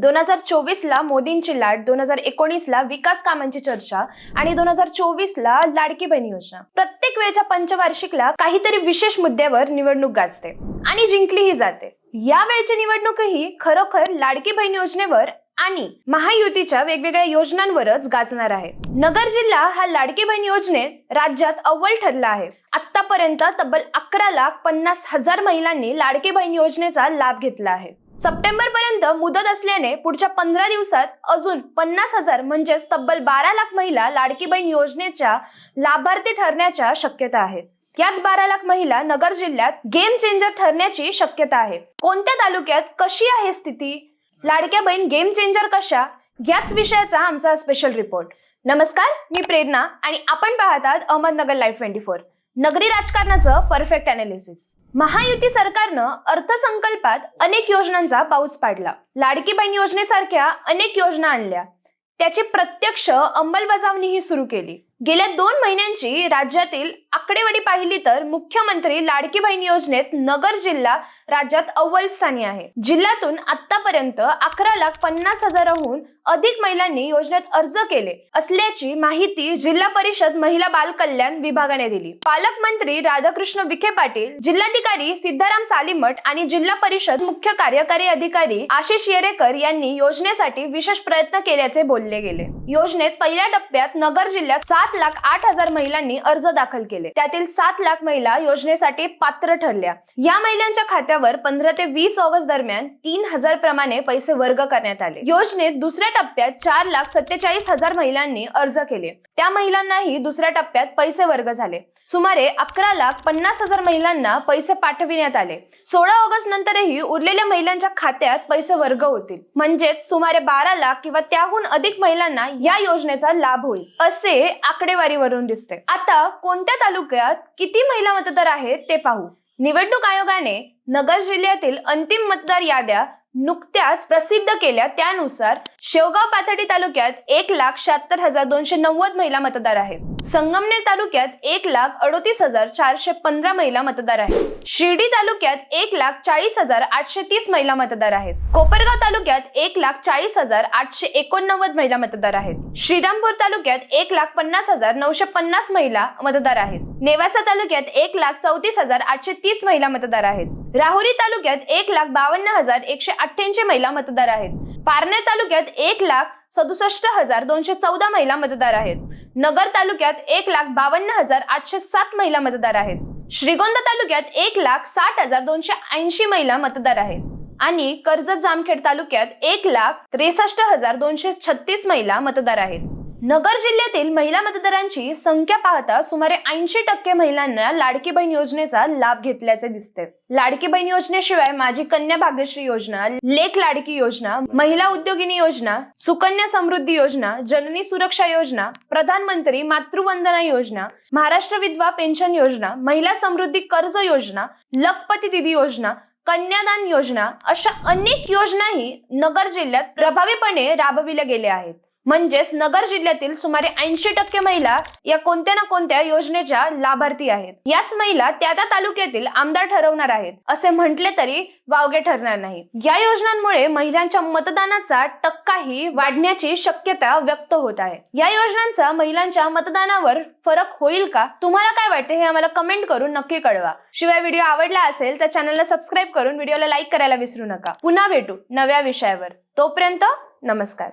दोन हजार चोवीसला मोदींची लाट दोन हजार एकोणीसला विकास कामांची चर्चा आणि दोन हजार चोवीसला लाडकी बहीण योजना. प्रत्येक वेळच्या पंचवार्षिकला काहीतरी विशेष मुद्द्यावर निवडणूक गाजते आणि जिंकलीही जाते. या वेळची निवडणूकही खरोखर लाडकी बहीण योजनेवर आणि महायुतीच्या वेगवेगळ्या योजनांवरच गाजणार आहे. नगर जिल्हा हा लाडकी बहीण योजनेत राज्यात अव्वल ठरला आहे. आतापर्यंत तब्बल अकरा लाख पन्नास हजार महिलांनी लाडकी बहीण योजनेचा लाभ घेतला आहे. सप्टेंबर पर्यंत मुदत असल्याने पुढच्या पंधरा दिवसात अजून पन्नास हजार म्हणजेच तब्बल बारा लाख महिला लाडकी बहीण योजनेच्या लाभार्थी ठरण्याच्या शक्यता आहेत. याच बारा लाख महिला नगर जिल्ह्यात गेम चेंजर ठरण्याची शक्यता आहे. कोणत्या तालुक्यात कशी आहे स्थिती? लाडक्या बहीण गेम चेंजर कशा? याच विषयाचा आमचा स्पेशल रिपोर्ट नमस्कार मी प्रेरणा आणि आपण पाहतात अहमदनगर लाईव्ह ट्वेंटी फोर नगरी राजकारणाचं परफेक्ट अनालिसिस महायुती सरकारनं अर्थसंकल्पात अनेक योजनांचा पाऊस पाडला. लाडकी बहीण योजनेसारख्या अनेक योजना आणल्या. त्याची प्रत्यक्ष अंमलबजावणीही सुरू केली. गेल्या दोन महिन्यांची राज्यातील आकडेवारी पाहिली तर मुख्यमंत्री लाडकी बहीण योजनेत नगर जिल्हा राज्यात अव्वल स्थानी आहे. जिल्ह्यातून आतापर्यंत अकरा लाख पन्नास हजाराहून अधिक महिलांनी योजनेत अर्ज केले असल्याची माहिती जिल्हा परिषद महिला बाल कल्याण विभागाने दिली. पालकमंत्री राधाकृष्ण विखे पाटील जिल्हाधिकारी सिद्धाराम सालीमठ आणि जिल्हा परिषद मुख्य कार्यकारी अधिकारी आशिष येरेकर यांनी योजनेसाठी विशेष प्रयत्न केल्याचे बोलले गेले. योजनेत पहिल्या टप्प्यात नगर जिल्ह्यात सात लाख आठ हजार महिलांनी अर्ज दाखल केले. त्यातील सात लाख महिला योजनेसाठी पात्र ठरल्या. या महिलांच्या खात्यावर पंधरा ते वीस ऑगस्ट दरम्यान तीन हजार प्रमाणे पैसे वर्ग करण्यात आले. योजनेत दुसऱ्या टप्प्यात चार लाख सत्तेचाळीस हजार महिलांनी अर्ज केले. त्या महिलांनाही दुसऱ्या टप्प्यात पैसे वर्ग झाले. सुमारे अकरा लाख पन्नास हजार महिलांना पैसे पाठविण्यात आले. सोळा ऑगस्ट नंतरही उरलेल्या महिलांच्या खात्यात पैसे वर्ग होतील. म्हणजेच सुमारे बारा लाख किंवा त्याहून अधिक महिलांना या योजनेचा लाभ होईल असे आकडेवारीवरून दिसते. आता कोणत्या तालुक्यात किती महिला मतदार आहेत ते पाहू. निवडणूक आयोगाने नगर जिल्ह्यातील अंतिम मतदार याद्या नुकत्याच प्रसिद्ध केल्या. त्यानुसार शेवगाव पाथर्डी तालुक्यात एक लाख शहात्तर हजार दोनशे नव्वद महिला मतदार आहेत. संगमनेर तालुक्यात एक लाख अडोतीस हजार चारशे पंधरा महिला मतदार आहेत. शिर्डी तालुक्यात एक लाख चाळीस हजार आठशे तीस महिला मतदार आहेत. कोपरगाव तालुक्यात एक लाख चाळीस हजार आठशे एकोणनव्वद महिला मतदार आहेत. श्रीरामपूर तालुक्यात एक लाख पन्नास हजार नऊशे पन्नास महिला मतदार आहेत. नेवासा तालुक्यात एक लाख चौतीस हजार आठशे तीस महिला मतदार आहेत. राहुरी तालुक्यात एक लाख बावन्न हजार एकशे अठ्ठ्याऐंशी महिला मतदार आहेत. पारनेर तालुक्यात एक लाख सदुसष्ट हजार दोनशे चौदा महिला मतदार आहेत. नगर तालुक्यात एक लाख बावन्न हजार आठशे सात महिला मतदार आहेत. श्रीगोंदा तालुक्यात एक लाख साठ हजार दोनशे ऐंशी महिला मतदार आहेत. आणि कर्जत जामखेड तालुक्यात एक लाख त्रेसष्ट हजार दोनशे छत्तीस महिला मतदार आहेत. नगर जिल्ह्यातील महिला मतदारांची संख्या पाहता सुमारे ऐंशी टक्के महिलांना लाडकी बहीण योजनेचा लाभ घेतल्याचे दिसते. लाडकी बहीण योजनेशिवाय माझी कन्या भाग्यश्री योजना लेख लाडकी योजना महिला उद्योगिनी योजना सुकन्या समृद्धी योजना जननी सुरक्षा योजना प्रधानमंत्री मातृवंदना योजना महाराष्ट्र विधवा पेन्शन योजना महिला समृद्धी कर्ज योजना लखपती दिदी योजना कन्यादान योजना अशा अनेक योजनाही नगर जिल्ह्यात प्रभावीपणे राबविल्या गेल्या आहेत. म्हणजेच नगर जिल्ह्यातील सुमारे ऐंशी टक्के महिला या कोणत्या ना कोणत्या योजनेच्या लाभार्थी आहेत. याच महिला त्या त्या तालुक्यातील आमदार ठरवणार आहेत. असे म्हटले तरी वावगे ठरणार नाही. या योजनांमुळे महिलांच्या मतदानाचा टक्काही वाढण्याची शक्यता व्यक्त होत आहे. या योजनांचा महिलांच्या मतदानावर फरक होईल का? तुम्हाला काय वाटते हे आम्हाला कमेंट करून नक्की कळवा. शिवाय व्हिडिओ आवडला असेल तर चॅनलला सबस्क्राईब करून व्हिडिओला लाईक करायला विसरू नका. पुन्हा भेटू नव्या विषयावर. तोपर्यंत नमस्कार.